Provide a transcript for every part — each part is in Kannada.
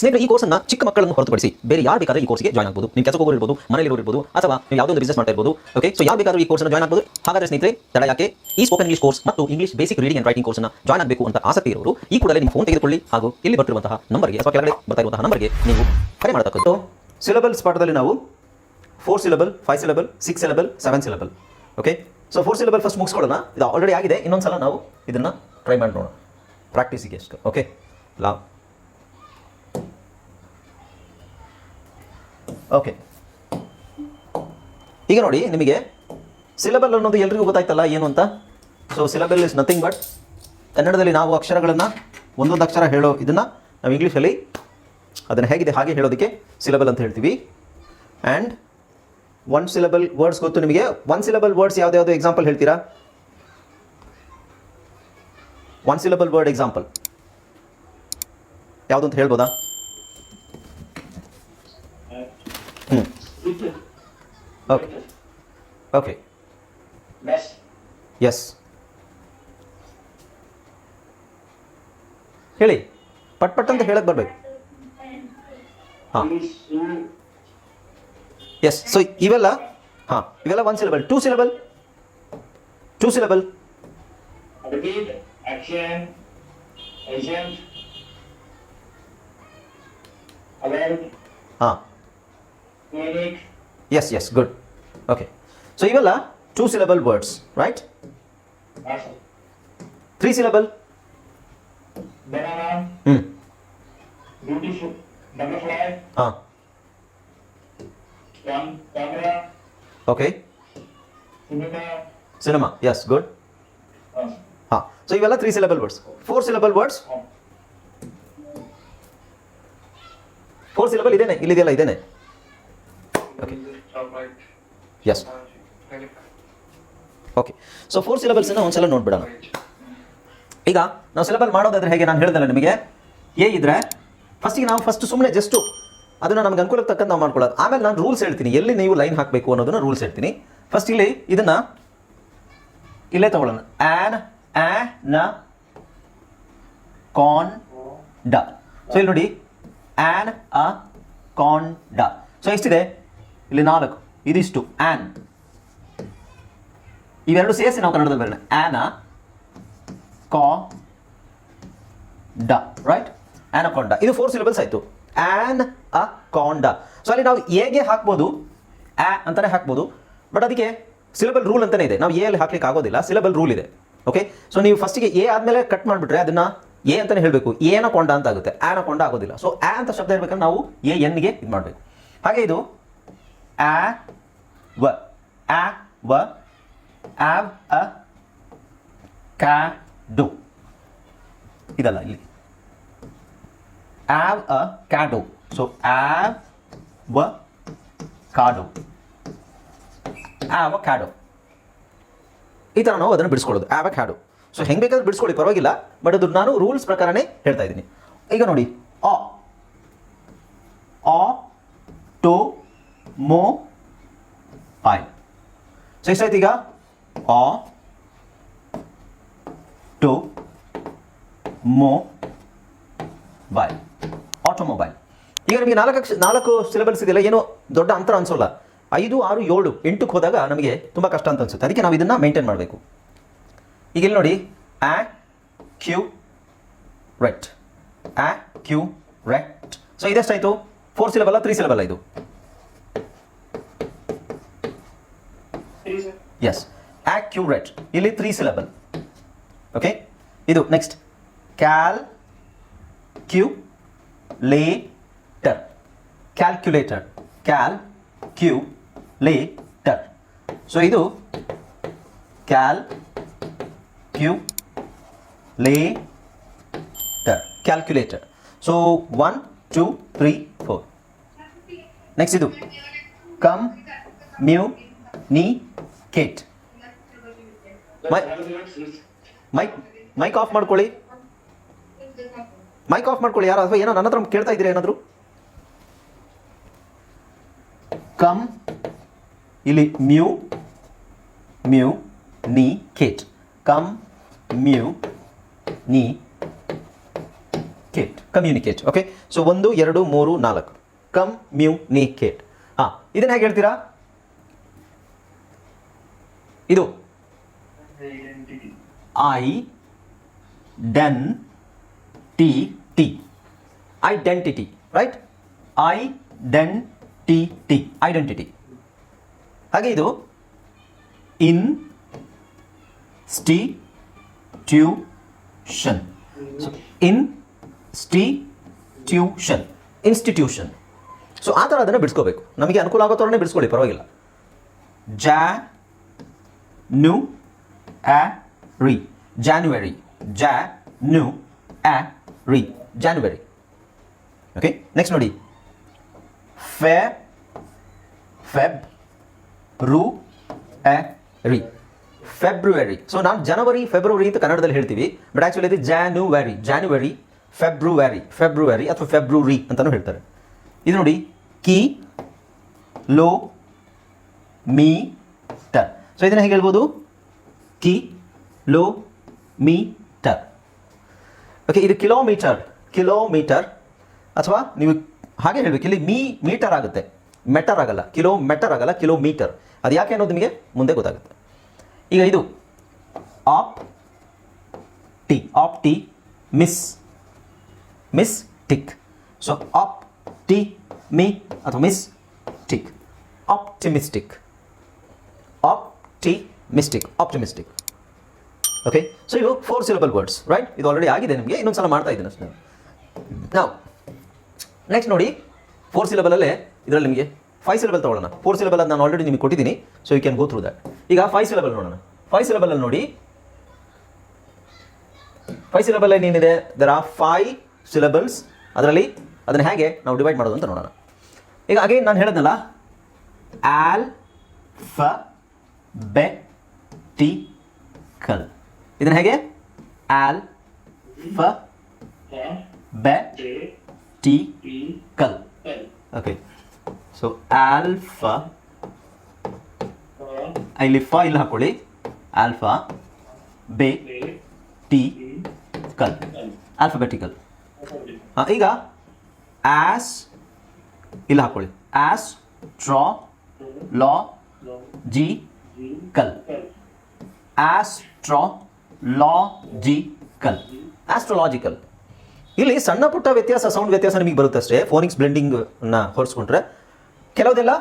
ಸ್ನೇಹಿತರೆ, ಈ ಕೋರ್ಸ್ನ ಚಿಕ್ಕ ಮಕ್ಕಳನ್ನು ಹೊರತುಪಡಿಸಿ ಬೇರೆ ಯಾರು ಬೇಕಾದ್ರೆ ಈ ಕೋರ್ಸ್ಗೆ ಜಾಯ್ನ್ ಆಗ್ಬೋದು. ನೀವು ಕೆಲಸ ಹೋಗಿರ್ಬೋದು ಮನೆಯಲ್ಲಿ ಇರಬಹುದು ಅಥವಾ ನೀವು ಯಾವುದೋ ಒಂದು ಬಿಸ್ನೆಸ್ ಮಾಡ್ತಾ ಇರ್ಬೋದು ಓಕೆ ಸೊ ಯಾರು ಬೇಕಾದ್ರೂ ಈ ಕೋರ್ಸ್ನ ಜಾಯ್ನ್ ಆಗ್ಬೋದು. ಹಾಗಾದ್ರೆ ಸ್ನೇಹಿತರೆ, ತಡ ಯಾಕೆ? ಈ ಸ್ಪೋಕನ್ ಇಂಗ್ಲಿಷ್ ಕೋರ್ಸ್ ಮತ್ತು English basic reading and writing ಕೋರ್ಸ್ನ ಜಾಯ್ನ್ ಆಗಬೇಕು ಅಂತ ಆಸಕ್ತಿ ಇರೋರು, ಈ ಕೂಡಲೇ ನಿಮ್ಮ ಫೋನ್ ತೆಗೆದುಕೊಳ್ಳಿ ಹಾಗೂ ಇಲ್ಲಿ ಬರ್ತಿರುವಂತಹ ನಂಬರ್ಗೆ ಅಥವಾ ಕೆಳಗಡೆ ಬರ್ತಾ ಇರುವಂತಹ ನಂಬರ್ಗೆ ನೀವು ಕರೆ ಮಾಡತಕ್ಕದ್ದು. ಸಿಲಬಲ್ಸ್ ಪಾಠದಲ್ಲಿ ನಾವು four syllable five syllable six syllable seven syllable okay so four syllable first ಮುಗಿಸ್ಕೊಳ್ಳೋಣ. ಇದು ಆಲ್ರೆಡಿ ಆಗಿದೆ. ಇನ್ನೊಂದ್ಸಲ ನಾವು ಇದನ್ನ ಟ್ರೈ ಮಾಡಿ ನೋಡೋಣ. ಪ್ರಾಕ್ಟೀಸಿಗೆ ಅಷ್ಟು ಓಕೆ ಲಾ ಓಕೆ ಈಗ ನೋಡಿ, ನಿಮಗೆ ಸಿಲಬಲ್ ಅನ್ನೋದು ಎಲ್ರಿಗೂ ಗೊತ್ತಾಯ್ತಲ್ಲ ಏನು ಅಂತ? So syllable is nothing but ಕನ್ನಡದಲ್ಲಿ ನಾವು ಅಕ್ಷರಗಳನ್ನು ಒಂದೊಂದು ಅಕ್ಷರ ಹೇಳೋ ಇದನ್ನು ನಾವು ಇಂಗ್ಲೀಷಲ್ಲಿ ಅದನ್ನು ಹೇಗಿದೆ, ಹಾಗೆ ಹೇಳೋದಕ್ಕೆ ಸಿಲಬಲ್ ಅಂತ ಹೇಳ್ತೀವಿ. ಆ್ಯಂಡ್ ಒನ್ ಸಿಲಬಲ್ ವರ್ಡ್ಸ್ ಗೊತ್ತು ನಿಮಗೆ? ಒನ್ ಸಿಲಬಲ್ ವರ್ಡ್ಸ್ ಯಾವುದ್ಯಾವುದು ಎಕ್ಸಾಂಪಲ್ ಹೇಳ್ತೀರಾ? ಒನ್ ಸಿಲಬಲ್ ವರ್ಡ್ ಎಕ್ಸಾಂಪಲ್ ಯಾವುದು ಅಂತ ಹೇಳ್ಬೋದಾ? Okay okay Mess. ಎಸ್ ಹೇಳಿ ಪಟ್ ಪಟ್ ಅಂತ ಹೇಳಕ್ ಬರಬೇಕು ಹಾಂ Is you. ಎಸ್ ಸೊ ಇವೆಲ್ಲ ಹಾಂ ಇವೆಲ್ಲ one syllable two syllable two syllable Repeat. Action. Agent. Alert. ಹಾಂ Clinic. Yes yes good okay so ಇವೆಲ್ಲ two syllable words right. Three syllable. ಹಾಂ. ಓಕೆ. ಸಿನಿಮಾ ಎಸ್ ಗುಡ್ ಹಾಂ ಸೊ ಇವೆಲ್ಲ three syllable words four syllable words. Four syllable ಇದೇನೆ, ಇಲ್ಲಿದೆಯಲ್ಲ, ಇದೇನೆ okay. Yes okay so four ಸಿಲಬಲ್ಸನ್ನು ಒಂದ್ಸಲ ನೋಡ್ಬಿಡೋಣ. ಈಗ ನಾವು ಸಿಲೆಬಲ್ ಮಾಡೋದಾದ್ರೆ ಹೇಗೆ ನಾನು ಹೇಳಿದಲ್ಲ ನಿಮಗೆ? ಎ ಇದ್ರೆ ಫಸ್ಟಿಗೆ ನಾವು ಫಸ್ಟ್ ಸುಮ್ಮನೆ ಜಸ್ಟು ಅದನ್ನ ನಮ್ಗೆ ಅನುಕೂಲಕ್ಕೆ ತಕ್ಕಂತ ನಾವು ಮಾಡ್ಕೊಳ್ಳೋದು. ಆಮೇಲೆ ನಾನು ರೂಲ್ಸ್ ಹೇಳ್ತೀನಿ. ಎಲ್ಲಿ ನೀವು ಲೈನ್ ಹಾಕಬೇಕು ಅನ್ನೋದನ್ನ ರೂಲ್ಸ್ ಹೇಳ್ತೀನಿ. ಫಸ್ಟ್ ಇಲ್ಲಿ ಇದನ್ನ ಇಲ್ಲೇ ತಗೊಳ್ಳೋಣ. ಆನ್ ಆ ನ ಕಾನ್ ಡ ಸೊ ಇಲ್ಲಿ ನೋಡಿ ಆನ್ ಅ ಕಾನ್ ಡ ಸೊ ಎಷ್ಟಿದೆ? ಇಲ್ಲಿ ನಾಲ್ಕು, ಇದಿಷ್ಟು ಆನ್ ಇವೆರಡು ಸೇರಿಸಿ ನಾವು ಕನ್ನಡದಲ್ಲಿ ಬರೋಣ ಆನ ಕಾ ಡ ರೈಟ್ ಆನಕೊಂಡ ಇದು ಫೋರ್ ಸಿಲೆಬಲ್ಸ್ ಆಯ್ತು. Anaconda. ಸೊ ಅಲ್ಲಿ ನಾವು ಎಗೆ ಹಾಕ್ಬೋದು ಆ ಅಂತಾನೆ ಹಾಕ್ಬೋದು. ಬಟ್ ಅದಕ್ಕೆ ಸಿಲೆಬಲ್ ರೂಲ್ ಅಂತಾನೆ ಇದೆ. ನಾವು ಎ ಅಲ್ಲಿ ಹಾಕ್ಲಿಕ್ಕೆ ಆಗೋದಿಲ್ಲ. ಸಿಲೆಬಲ್ ರೂಲ್ ಇದೆ. ಓಕೆ ಸೊ ನೀವು ಫಸ್ಟಿಗೆ ಎ ಆದ್ಮೇಲೆ ಕಟ್ ಮಾಡಿಬಿಟ್ರೆ ಅದನ್ನ ಎ ಅಂತಾನೆ ಹೇಳಬೇಕು. ಏನ ಕೊಂಡ ಅಂತ ಆಗುತ್ತೆ. ಆನ ಕೊಂಡ ಆಗೋದಿಲ್ಲ. ಸೊ ಆ ಅಂತ ಶಬ್ದ ಇರ್ಬೇಕಂದ್ರೆ ನಾವು ಎ ಎನ್ಗೆ ಇದು ಮಾಡಬೇಕು ಹಾಗೆ ಇದು ಆ ವ ಆ ವ ಆವ್ ಅ ಕ್ಯಾ have ಇದಲ್ಲ ಇಲ್ಲಿ. ಆವ್ ಅ ಕ್ಯಾಡೋ ಸೊ ಆವ್ ವ ಕಾಡು ಆವ ಕ್ಯಾಡೋ ಈ ಥರ ನಾವು ಅದನ್ನು ಬಿಡಿಸ್ಕೊಳ್ಳೋದು. ಆವ ಕ್ಯಾಡೋ ಸೊ ಹೆಂಗೆ ಬೇಕಾದ್ರೂ ಬಿಡಿಸ್ಕೊಳ್ಳಿ, ಪರವಾಗಿಲ್ಲ. ಬಟ್ ಅದು ನಾನು ರೂಲ್ಸ್ ಪ್ರಕಾರನೇ ಹೇಳ್ತಾ ಇದ್ದೀನಿ. ಈಗ ನೋಡಿ. ಆ ಟೋ ಮೋ ಐ ಸೊ ಎಷ್ಟಾಯ್ತು ಈಗ ಆ ಟು ಮೋ ಬಾಯ್ ಆಟೋಮೊಬೈಲ್ ಈಗ ನಿಮಗೆ ನಾಲ್ಕು ಅಕ್ಷ ನಾಲ್ಕು ಸಿಲೆಬಲ್ಸ್ ಇದೆಯಲ್ಲ, ಏನೋ ದೊಡ್ಡ ಅಂತರ ಅನ್ಸೋಲ್ಲ. ಐದು, ಆರು, ಏಳು, ಎಂಟಕ್ಕೆ ಹೋದಾಗ ನಮಗೆ ತುಂಬ ಕಷ್ಟ ಅಂತ ಅನಿಸುತ್ತೆ. ಅದಕ್ಕೆ ನಾವು ಇದನ್ನು ಮೇಂಟೈನ್ ಮಾಡಬೇಕು. ಈಗ ಇಲ್ಲಿ ನೋಡಿ. Accurate accurate so ಇದೆಷ್ಟಾಯಿತು ಫೋರ್ ಸಿಲೆಬಲ್ಲ ತ್ರೀ ಸಿಲೆಬಲ್ಲ ಇದು. ಎಸ್ ಆಕ್ಯುರೇಟ್ ಇಲ್ಲಿ ತ್ರೀ ಸಿಲೆಬಲ್ ಓಕೆ ಇದು next calculator calculator calculator so ಇದು calculator calculator so one two three four next ಇದು ಕಮ್ ಮ್ಯೂ ನೀ ಕೇಟ್ ಮೈಕ್ ಮೈಕ್ ಆಫ್ ಮಾಡ್ಕೊಳ್ಳಿ. ಮೈಕ್ ಆಫ್ ಮಾಡ್ಕೊಳ್ಳಿ, ಯಾರು ಅಥವಾ ಏನೋ ನನ್ನ ಹತ್ರ ಕೇಳ್ತಾ ಇದ್ದೀರಾ ಏನಾದರೂ? ಕಮ್ ಇಲ್ಲಿ mu communicate communicate communicate okay so ಒಂದು, ಎರಡು, ಮೂರು, ನಾಲ್ಕು. ಕಮ್ ಮ್ಯೂ ನೀ ಕೇಟ್ ಹಾಂ, ಇದನ್ನ ಹೇಗೆ ಹೇಳ್ತೀರಾ? ಇದು. Identity identity right identity identity ಹಾಗೆ ಇದು institution institution institution so ಆ ಥರ ಅದನ್ನು ಬಿಡಿಸ್ಕೋಬೇಕು. ನಮಗೆ ಅನುಕೂಲ ಆಗೋ ಥರನೇ ಬಿಡಿಸ್ಕೊಳ್ಳಿ ಪರವಾಗಿಲ್ಲ. ಜಾ ನು a ರಿ ಜಾನ್ವರಿ ja ನು a ರಿ ಜಾನ್ವರಿ ಓಕೆ ನೆಕ್ಸ್ಟ್ ನೋಡಿ. ಫೆ ಫೆಬ್ ರು ಎ ರಿ ಫೆಬ್ರವರಿ ಸೊ ನಾವು ಜನವರಿ ಫೆಬ್ರವರಿ ಅಂತ ಕನ್ನಡದಲ್ಲಿ ಹೇಳ್ತೀವಿ. ಬಟ್ ಆ್ಯಕ್ಚುಲಿ ಇದು ಜಾನುವರಿ ಜಾನ್ವರಿ ಫೆಬ್ರವರಿ ಫೆಬ್ರವರಿ ಅಥವಾ ಫೆಬ್ರವರಿ ಅಂತಲೂ ಹೇಳ್ತಾರೆ. ಇದು ನೋಡಿ. ಕಿ, ಲೋ, ಮೀ ಸೊ ಇದನ್ನು ಹೇಗೆ ಹೇಳ್ಬೋದು? ಕಿ, ಲೋ ಮೀಟರ್ ಓಕೆ ಇದು ಕಿಲೋಮೀಟರ್ ಕಿಲೋಮೀಟರ್ ಅಥವಾ ನೀವು ಹಾಗೆ ಹೇಳಬೇಕು, ಇಲ್ಲಿ ಮೀ, ಮೀಟರ್ ಆಗುತ್ತೆ. ಮೆಟರ್ ಆಗಲ್ಲ ಕಿಲೋ ಮೆಟರ್ ಆಗಲ್ಲ ಕಿಲೋಮೀಟರ್ ಅದು ಯಾಕೆ ಅನ್ನೋದು ನಿಮಗೆ ಮುಂದೆ ಗೊತ್ತಾಗುತ್ತೆ. ಈಗ ಇದು ಆಪ್ ಟಿ optimistic so optimistic ಅಥವಾ optimistic optimistic optimistic optimistic okay so ಇವು ಫೋರ್ ಸಿಲಬಲ್ ವರ್ಡ್ಸ್ ರೈಟ್ ಇದು ಆಲ್ರೆಡಿ ಆಗಿದೆ ನಿಮಗೆ, ಇನ್ನೊಂದು ಸಲ ಮಾಡ್ತಾ ಇದ್ದೀನಿ ಅಷ್ಟೇ. ನಾವು ನೆಕ್ಸ್ಟ್ ನೋಡಿ ಫೋರ್ ಸಿಲಬಲಲ್ಲೇ ಇದರಲ್ಲಿ ನಿಮಗೆ ಫೈವ್ ಸಿಲಬಲ್ ತೊಗೊಳ್ಳೋಣ. ಫೋರ್ ಸಿಲಬಲ್ ನಾನು ಆಲ್ರೆಡಿ ನಿಮಗೆ ಕೊಟ್ಟಿದ್ದೀನಿ so you can go through that ಈಗ ಫೈವ್ ಸಿಲಬಲ್ ನೋಡೋಣ. ಫೈವ್ ಸಿಲಬಲಲ್ಲಿ ನೋಡಿ ಫೈವ್ ಸಿಲಬಲ್ ಏನಿದೆ? ದರ್ ಆರ್ ಫೈವ್ ಸಿಲಬಲ್ಸ್ ಅದರಲ್ಲಿ ಅದನ್ನು ಹೇಗೆ ನಾವು ಡಿವೈಡ್ ಮಾಡೋದು ಅಂತ ನೋಡೋಣ. ಈಗ ಅಗೇನ್ ನಾನು ಹೇಳಿದ್ನಲ್ಲ ಆಲ್ ಫ ಬೆ ಇದನ್ನ ಹೇಗೆ? ಆಲ್ ಫ ಬೆ ಟಿ ಕಲ್. ಓಕೆ ಸೊ ಆಲ್ಫಾ ಇಲ್ಲಿ ಫ ಇಲ್ಲಿ ಹಾಕೊಳ್ಳಿ. ಆಲ್ಫಾ ಬೆ ಟಿ ಕಲ್. ಆಲ್ಫಾಬೆಟಿಕಲ್ ಈಗ ಆಸ್ ಇಲ್ಲಿ ಹಾಕೊಳ್ಳಿ. Astrological. Astrological astrological ಇಲ್ಲಿ ಸಣ್ಣ ಪುಟ್ಟ ವ್ಯತ್ಯಾಸ ಸೌಂಡ್ ವ್ಯತ್ಯಾಸ ನಿಮಗೆ ಬರುತ್ತೆ ಅಷ್ಟೇ ಫೋನಿಕ್ಸ್ ಬ್ಲೆಂಡಿಂಗ್ನ ಹೊರಿಸ್ಕೊಂಡ್ರೆ ಕೆಲವುದೆಲ್ಲ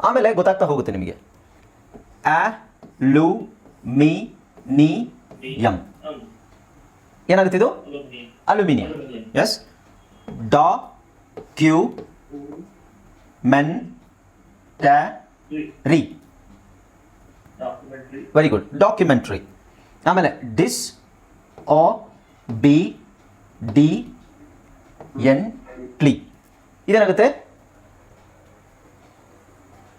ಆಮೇಲೆ ಗೊತ್ತಾಗ್ತಾ ಹೋಗುತ್ತೆ ನಿಮಗೆ ಆ ಲು ಮಿ ನಿ ಎಂ ಏನಾಗುತ್ತೆ ಇದು. Aluminium yes documentary. Very good documentary ಆಮೇಲೆ ಡಿಸ್ ಒ ಬಿ ಡಿ ಎನ್ ಟ್ಲಿ ಇದೇನಾಗುತ್ತೆ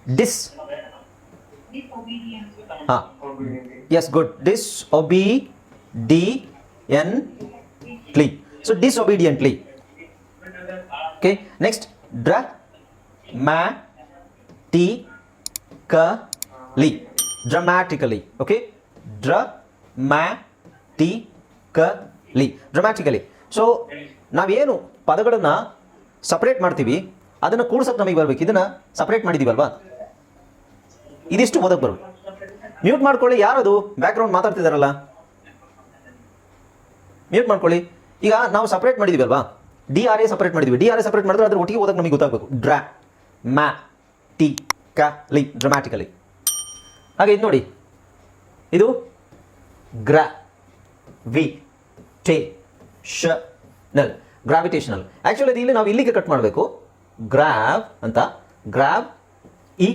ಡಿಸ್ ಹಾಂ yes good disobediently so disobediently okay next dramatically dramatically okay? ಲಿ ಡ್ರಮ್ಯಾಟಿಕಲಿ ಸೊ ನಾವೇನು ಪದಗಳನ್ನು ಸಪ್ರೇಟ್ ಮಾಡ್ತೀವಿ, ಅದನ್ನು ಕೂಡ್ಸಕ್ಕೆ ನಮಗೆ ಬರ್ಬೇಕು. ಇದನ್ನು ಸಪ್ರೇಟ್ ಮಾಡಿದ್ದೀವಲ್ವಾ ಇದಿಷ್ಟು ಓದಕ್ಕೆ ಬರ್ಬೇಕು ಮ್ಯೂಟ್ ಮಾಡ್ಕೊಳ್ಳಿ, ಯಾರದು? ಬ್ಯಾಕ್ಗ್ರೌಂಡ್ ಮಾತಾಡ್ತಿದಾರಲ್ಲ? ಮ್ಯೂಟ್ ಮಾಡ್ಕೊಳ್ಳಿ. ಈಗ ನಾವು ಸಪ್ರೇಟ್ ಮಾಡಿದ್ದೀವಲ್ವಾ ಡಿ ಆರ್ ಎ ಸಪ್ರೇಟ್ ಮಾಡಿದ್ವಿ. ಡಿ ಆರ್ ಎ ಸಪ್ರೇಟ್ ಮಾಡಿದ್ರೆ ಅದ್ರ ಒಟ್ಟಿಗೆ ಓದಕ್ಕೆ ನಮಗೆ ಗೊತ್ತಾಗಬೇಕು. ಡ್ರಾ ಮ್ಯಾ ಟಿ ಕ ಲಿ ಡ್ರಮ್ಯಾಟಿಕಲಿ ಹಾಗೆ ಇದು ನೋಡಿ. ಇದು ಗ್ರ, ವಿ, ಟೇ, ಶ, ನಲ್. ಗ್ರಾವಿಟೇಷನಲ್ ಆ್ಯಕ್ಚುಲಿ ಅದು ಇಲ್ಲಿ ನಾವು ಇಲ್ಲಿಗೆ ಕಟ್ ಮಾಡಬೇಕು. ಗ್ರಾವ್ ಅಂತ. ಗ್ರಾವ್ ಇ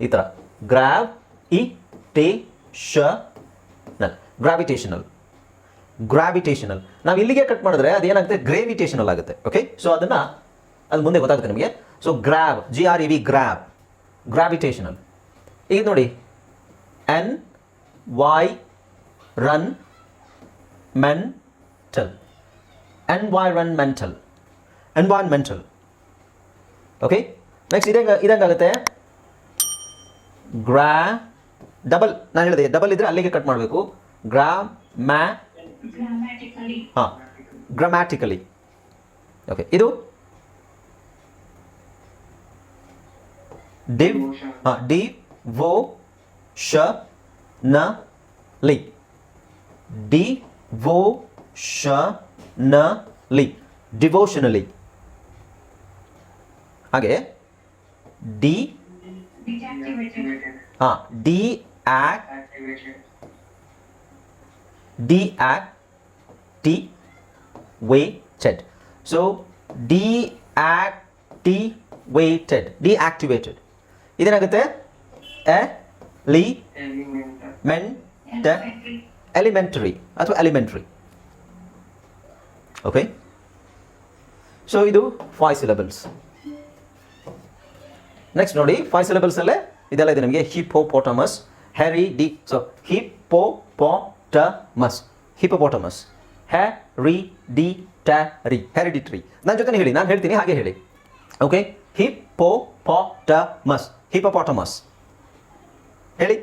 ಈ ಥರ ಗ್ರಾವ್ ಇ ಟೇ, ಶ, ನಲ್. ಗ್ರಾವಿಟೇಷನಲ್ ಗ್ರಾವಿಟೇಷನಲ್ ನಾವು ಇಲ್ಲಿಗೆ ಕಟ್ ಮಾಡಿದ್ರೆ ಅದೇನಾಗುತ್ತೆ? ಗ್ರೇವಿಟೇಷನಲ್ ಆಗುತ್ತೆ. ಓಕೆ ಸೊ ಅದನ್ನು ಅದು ಮುಂದೆ ಗೊತ್ತಾಗುತ್ತೆ ನಿಮಗೆ. So grav G R E V grav gravitational ಈಗ ನೋಡಿ. Environmental environmental environmental okay next ಇದೆ ಇದಂಗಾಗುತ್ತೆ. ಗ್ರಾ ಡಬಲ್ ನಾನು ಹೇಳಿದೆ ಡಬಲ್ ಇದ್ರೆ ಅಲ್ಲಿಗೆ ಕಟ್ ಮಾಡಬೇಕು. ಗ್ರಾ ಮ್ಯಾ ಹಾ ಹಾಂ ಗ್ರಾಮ್ಯಾಟಿಕಲಿ ಓಕೆ ಇದು? ಡಿವ್ ಹಾ ಡಿ ವೋ ಶ ನ ಲಿ ಡಿ ವೋ ಶ ನ ಲಿ ಡಿವೋಷನಲಿ ಹಾಗೆ ಡಿ deactivated ಹಾಂ deactivated Activated. deactivated. So deactivated, deactivated. ಇದೇನಾಗುತ್ತೆ ಎ ಲಿ Elemental. ಮೆನ್ elementary. ಎಲಿಮೆಂಟರಿ ಅಥವಾ ಎಲಿಮೆಂಟ್ರಿ ಓಕೆ ಸೊ ಇದು ಫೈವ್ ಸಿಲೆಬಲ್ಸ್ ನೆಕ್ಸ್ಟ್ ನೋಡಿ ಫೈವ್ ಸಿಲೆಬಲ್ಸ್ ಅಲ್ಲೇ ಇದೆಲ್ಲ ಇದೆ ನಿಮಗೆ. Hippopotamus hereditary so hippopotamus hippopotamus hereditary hereditary ನನ್ನ ಜೊತೆ ಹೇಳಿ ನಾನು ಹೇಳ್ತೀನಿ ಹಾಗೆ ಹೇಳಿ. ಓಕೆ ಹಿಪ್ಪೋಪೋಟಮಸ್ ಹಿಪ್ಪೋಪೋಟಮಸ್ ಹೇಳಿ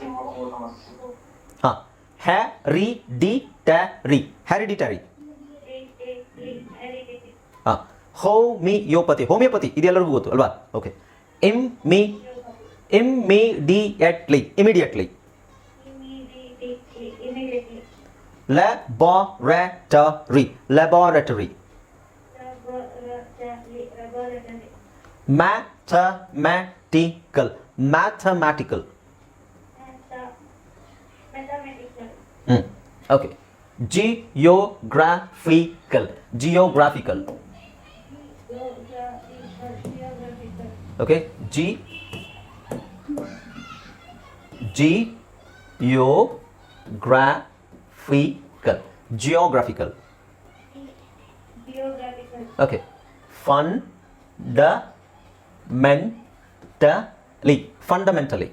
Hippopotamus. ಹಾಂ ಹ್ಯಾರಿಡಿಟ್ಯಾರಿ ಹ್ಯಾರಿಡಿಟ್ಯಾರಿ ಹಾಂ ಹೋಮಿಯೋಪತಿ ಹೋಮಿಯೋಪತಿ ಇದೆಲ್ಲರಿಗೂ ಗೊತ್ತು ಅಲ್ವಾ ಓಕೆ ಇಮ್ ಮಿ immediately immediately immediately laboratory laboratory laboratory mathematical. Mathematical. Mm. okay. Geographical. Geographical. Okay. G. Geographical. Geographical. Okay. Fun the the fundamentally.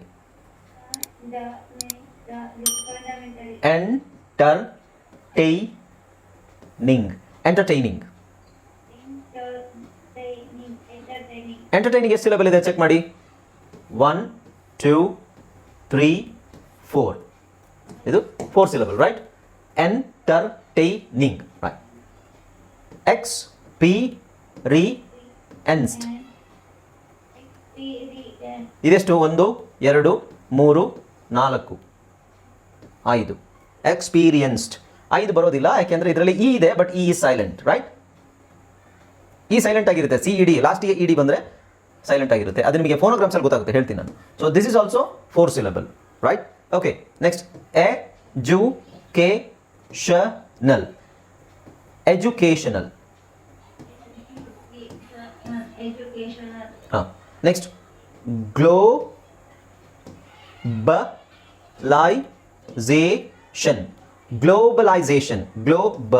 Entertaining. Entertaining. Entertaining ಎಷ್ಟು ಸಿಲೆಬಲ್ ಇದೆ? ಚೆಕ್ ಮಾಡಿ. ಒನ್ ಟೂ ತ್ರೀ ಫೋರ್ ಇದು four syllable right entertaining right experienced ಇದೆಷ್ಟು? ಒಂದು ಎರಡು ಮೂರು ನಾಲ್ಕು. ಐದು. ಎಕ್ಸ್ಪೀರಿಯನ್ಸ್ಡ್ ಐದು ಬರೋದಿಲ್ಲ ಯಾಕೆಂದ್ರೆ ಇದರಲ್ಲಿ ಇ ಇದೆ but E is silent right E silent ಆಗಿರುತ್ತೆ. ಸಿ ಇ ಡಿ ಲಾಸ್ಟಿಗೆ ಇ ಡಿ ಬಂದರೆ ಸೈಲೆಂಟ್ ಆಗಿರುತ್ತೆ. ಅದು ನಿಮಗೆ ಫೋನೋಗ್ರಾಮ್ಸಲ್ಲಿ ಗೊತ್ತಾಗುತ್ತೆ. ಹೇಳ್ತೀನಿ ನಾನು. So this is also four syllable right okay next educational educational educational. ಹಾಂ. Next globalisation globalisation ಗ್ಲೋಬ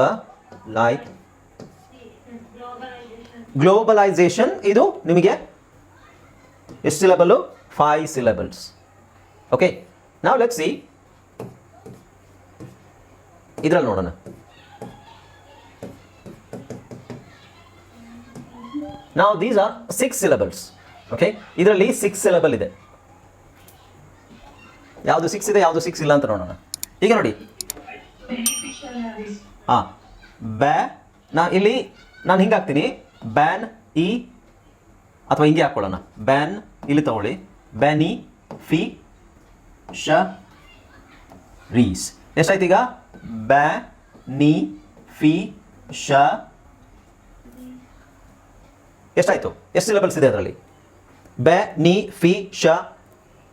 ಲೈ ಗ್ಲೋಬಲೈಸೇಷನ್ ಇದು ನಿಮಗೆ ಎಷ್ಟು ಸಿಲೆಬಲ್ಲು ಫೈವ್ ಸಿಲೆಬಲ್ಸ್ ಓಕೆ ನಾವು ಲೆಕ್ಸಿ ಇದ್ರಲ್ಲಿ ನೋಡೋಣ. ನಾವು these are six syllables okay ಇದರಲ್ಲಿ ಸಿಕ್ಸ್ ಸಿಲೆಬಲ್ ಇದೆ. ಯಾವುದು ಸಿಕ್ಸ್ ಇದೆ, ಯಾವುದು ಸಿಕ್ಸ್ ಇಲ್ಲ ಅಂತ ನೋಡೋಣ. ಈಗ ನೋಡಿ. ಹಾ. ಬ್ಯಾ ನಾ ಇಲ್ಲಿ, ನಾನು ಹಿಂಗೆ ಹಾಕ್ತೀನಿ. ಬ್ಯಾನ್ ಇ ಅಥವಾ ಹಿಂಗೆ ಹಾಕ್ಕೊಳ್ಳೋಣ ಬ್ಯಾನ್ ಇಲ್ಲಿ ತಗೊಳ್ಳಿ. ಬ್ಯಾನಿ ಫಿ ಶ ರೀಸ್ ಎಷ್ಟಾಯ್ತು ಈಗ? ಬ್ಯಾ ನಿ ಫಿ ಶ ಎಷ್ಟಾಯ್ತು? ಎಷ್ಟು ಸಿಲೆಬಲ್ಸ್ ಇದೆ ಅದರಲ್ಲಿ? ಬ್ಯಾ ನಿ ಫಿ ಶ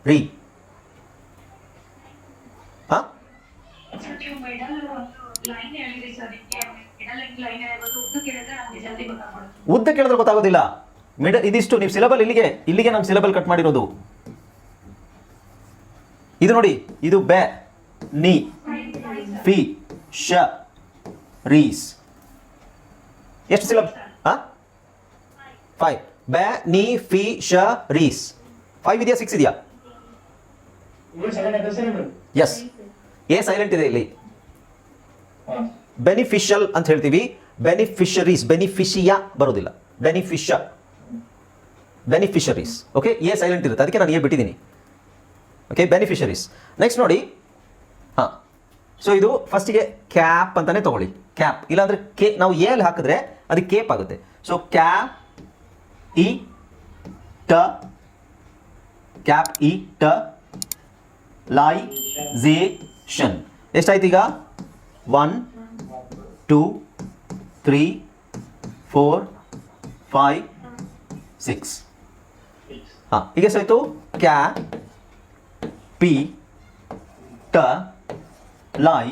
ರೀ. ಹಾಂ? ನೀವು ಮೆಡಲ್ ಲೈನ್ ಹೇಳಿದ್ರಿ ಸರ್ ಮೆಡಲ್ ಲೈನ್ ಹೇಳ್ಬೋದು ಉದ್ದ ಕೇಳಿದ್ರೆ ನಮ್ಗೆ ಜಲ್ದಿ ಗೊತ್ತಾಗ್ಬಿಡುತ್ತೆ. ಉದ್ದ ಕೇಳಿದ್ರೆ ಗೊತ್ತಾಗೋದಿಲ್ಲ. ಮಿಡಲ್ ಇದಿಷ್ಟು ನೀವು ಸಿಲಬಲ್ ಇಲ್ಲಿಗೆ ಇಲ್ಲಿಗೆ ನಾನು ಸಿಲೆಬಲ್ ಕಟ್ ಮಾಡಿರೋದು. ಇದು ನೋಡಿ ಇದು ಬೆ ನಿ ಫಿ ಶ ರೀಸ್. ಎಷ್ಟು ಸಿಲಬಲ್ ಹಾ? ಫೈವ್. ಬ್ಯಾ ನಿ ಫಿ ಶ ರೀಸ್ ಫೈವ್ ಇದೆಯಾ ಸಿಕ್ಸ್ ಇದೆಯಾ ಎಸ್ ಎ ಸೈಲೆಂಟ್ ಇದೆ ಇಲ್ಲಿ. ಬೆನಿಫಿಷಿಯಲ್ ಅಂತ ಹೇಳ್ತೀವಿ. ಬೆನಿಫಿಷರೀಸ್ ಬೆನಿಫಿಷಿಯಾ ಬರೋದಿಲ್ಲ. ಬೆನಿಫಿಷ ಬೆನಿಫಿಷರೀಸ್ ಓಕೆ ಎ ಸೈಲೆಂಟ್ ಇರುತ್ತೆ. ಅದಕ್ಕೆ ನಾನು ಎ ಬಿಟ್ಟಿದ್ದೀನಿ. ಓಕೆ ಬೆನಿಫಿಷರೀಸ್ ನೆಕ್ಸ್ಟ್ ನೋಡಿ. ಹಾಂ. ಸೊ ಇದು ಫಸ್ಟಿಗೆ ಕ್ಯಾಪ್ ಅಂತಲೇ ತೊಗೊಳ್ಳಿ. ಕ್ಯಾಪ್ ಇಲ್ಲಾಂದರೆ ಕೆ ನಾವು ಎ ಅಲ್ಲಿ ಹಾಕಿದ್ರೆ ಅದು ಕೇಪ್ ಆಗುತ್ತೆ. ಸೊ ಕ್ಯಾಪ್ ಇ ಟ ಕ್ಯಾಪ್ ಇ ಟ ಲೈಝೇಷನ್ ಎಷ್ಟಾಯ್ತು ಈಗ? One two three four five six ಹಾಂ, ಈಗ ಎಷ್ಟಾಯ್ತು ಕ್ಯಾ ಪಿ ಟ ಲೈ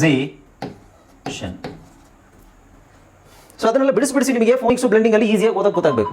ಝೇ ಶನ್ ಸೊ ಅದನ್ನೆಲ್ಲ ಬಿಡಿಸಿ ಬಿಡಿಸಿ ನಿಮಗೆ ಫೋನಿಕ್ಸ್ ಬ್ಲೆಂಡಿಂಗ್ ಅಲ್ಲಿ ಈಸಿಯಾಗಿ ಓದಕ್ಕೆ ಗೊತ್ತಾಗಬೇಕು.